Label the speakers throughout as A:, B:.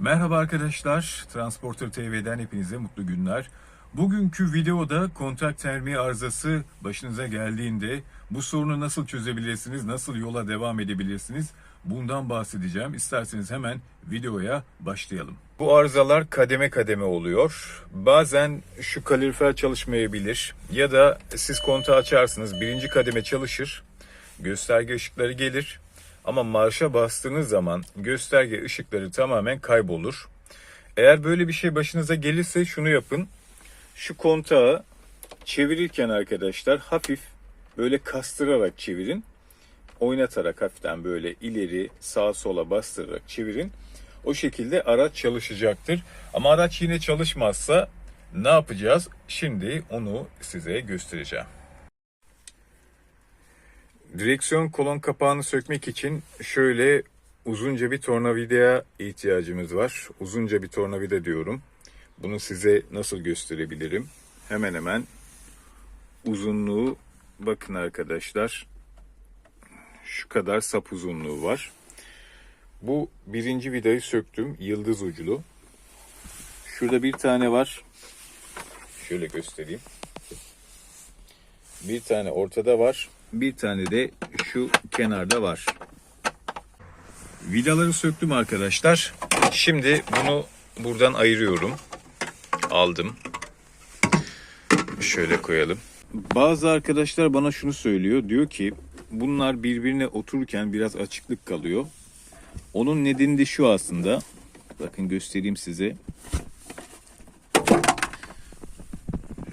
A: Merhaba arkadaşlar, Transporter TV'den hepinize mutlu günler. Bugünkü videoda kontak termi arızası başınıza geldiğinde bu sorunu nasıl çözebilirsiniz, nasıl yola devam edebilirsiniz bundan bahsedeceğim. İsterseniz hemen videoya başlayalım. Bu arızalar kademe kademe oluyor. Bazen şu kalorifer çalışmayabilir ya da siz kontağı açarsınız birinci kademe çalışır, gösterge ışıkları gelir. Ama marşa bastığınız zaman gösterge ışıkları tamamen kaybolur. Eğer böyle bir şey başınıza gelirse şunu yapın. Şu kontağı çevirirken arkadaşlar hafif böyle kastırarak çevirin. Oynatarak hafiften böyle ileri sağa sola bastırarak çevirin. O şekilde araç çalışacaktır. Ama araç yine çalışmazsa ne yapacağız? Şimdi onu size göstereceğim. Direksiyon kolon kapağını sökmek için şöyle uzunca bir tornavidaya ihtiyacımız var. Uzunca bir tornavida diyorum. Bunu size nasıl gösterebilirim? Hemen hemen uzunluğu bakın arkadaşlar. Şu kadar sap uzunluğu var. Bu birinci vidayı söktüm. Yıldız uclu. Şurada bir tane var. Şöyle göstereyim. Bir tane ortada var. Bir tane de şu kenarda var. Vidaları söktüm arkadaşlar. Şimdi bunu buradan ayırıyorum. Aldım. Şöyle koyalım. Bazı arkadaşlar bana şunu söylüyor. Diyor ki bunlar birbirine otururken biraz açıklık kalıyor. Onun nedeni de şu aslında. Bakın göstereyim size.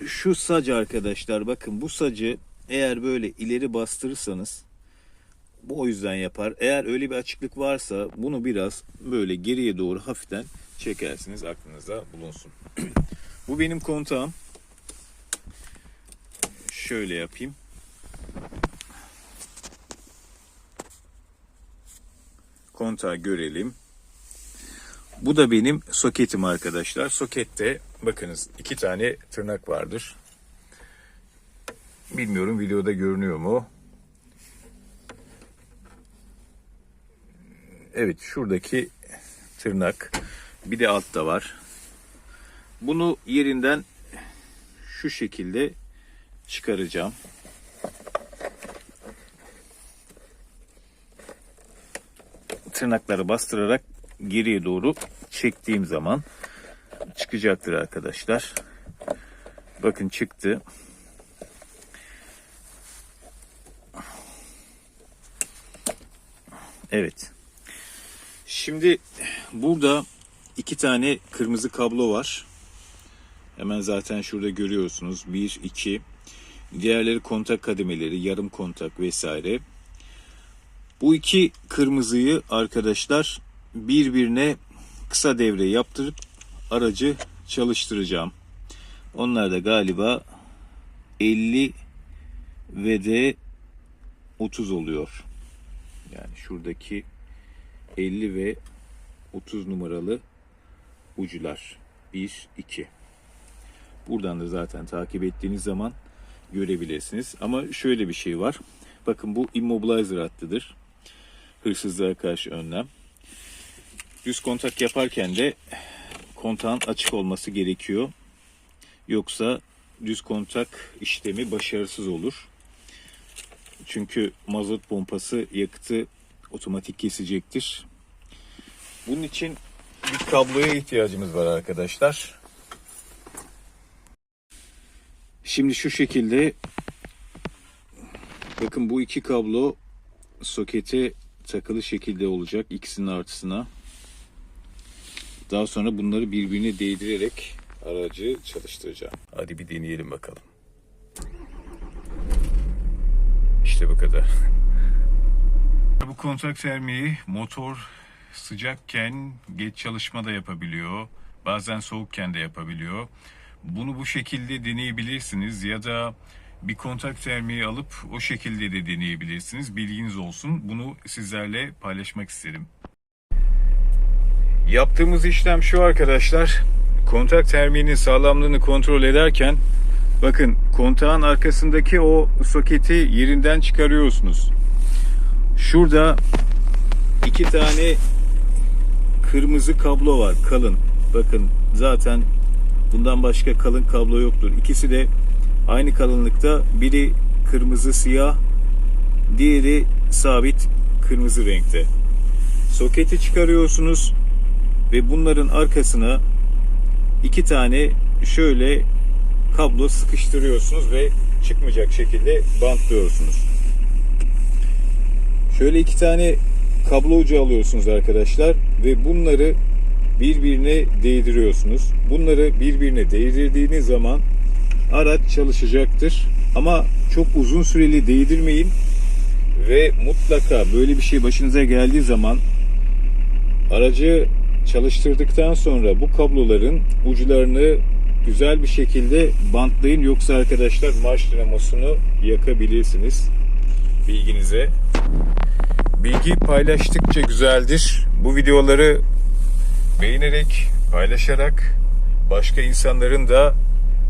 A: Şu sac arkadaşlar bakın bu sacı eğer böyle ileri bastırırsanız bu o yüzden yapar. Eğer öyle bir açıklık varsa bunu biraz böyle geriye doğru hafiften çekersiniz aklınıza bulunsun. bu benim kontağım. Şöyle yapayım. Kontağı görelim. Bu da benim soketim arkadaşlar. Sokette bakınız iki tane tırnak vardır. Bilmiyorum videoda görünüyor mu? Evet şuradaki tırnak bir de altta var. Bunu yerinden şu şekilde çıkaracağım. Tırnakları bastırarak geriye doğru çektiğim zaman çıkacaktır arkadaşlar. Bakın çıktı. Evet. Şimdi burada iki tane kırmızı kablo var. Hemen zaten şurada görüyorsunuz. Bir, iki. Diğerleri kontak kademeleri, yarım kontak vesaire. Bu iki kırmızıyı arkadaşlar birbirine kısa devre yaptırıp aracı çalıştıracağım. Onlar da galiba 50 ve de 30 oluyor. Yani şuradaki 50 ve 30 numaralı ucular. 1, 2. Buradan da zaten takip ettiğiniz zaman görebilirsiniz. Ama şöyle bir şey var. Bakın bu immobilizer hattıdır. Hırsızlığa karşı önlem. Düz kontak yaparken de kontağın açık olması gerekiyor. Yoksa düz kontak işlemi başarısız olur. Çünkü mazot pompası yakıtı otomatik kesecektir. Bunun için bir kabloya ihtiyacımız var arkadaşlar. Şimdi şu şekilde bakın bu iki kablo sokete takılı şekilde olacak ikisinin artısına. Daha sonra bunları birbirine değdirerek aracı çalıştıracağım. Hadi bir deneyelim bakalım. İşte bu kadar. Bu kontak termiği motor sıcakken geç çalışma da yapabiliyor. Bazen soğukken de yapabiliyor. Bunu bu şekilde deneyebilirsiniz ya da bir kontak termiği alıp o şekilde de deneyebilirsiniz. Bilginiz olsun. Bunu sizlerle paylaşmak istedim. Yaptığımız işlem şu arkadaşlar. Kontak termiğinin sağlamlığını kontrol ederken bakın kontağın arkasındaki o soketi yerinden çıkarıyorsunuz. Şurada iki tane kırmızı kablo var kalın. Bakın zaten bundan başka kalın kablo yoktur. İkisi de aynı kalınlıkta. Biri kırmızı siyah, diğeri sabit kırmızı renkte. Soketi çıkarıyorsunuz ve bunların arkasına iki tane şöyle kablo sıkıştırıyorsunuz ve çıkmayacak şekilde bantlıyorsunuz. Şöyle iki tane kablo ucu alıyorsunuz arkadaşlar ve bunları birbirine değdiriyorsunuz. Bunları birbirine değdirdiğiniz zaman araç çalışacaktır. Ama çok uzun süreli değdirmeyin ve mutlaka böyle bir şey başınıza geldiği zaman aracı çalıştırdıktan sonra bu kabloların uçlarını güzel bir şekilde bantlayın yoksa arkadaşlar marş dinamosunu yakabilirsiniz. Bilginize. Bilgi paylaştıkça güzeldir. Bu videoları beğenerek, paylaşarak başka insanların da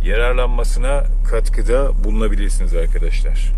A: yararlanmasına katkıda bulunabilirsiniz arkadaşlar.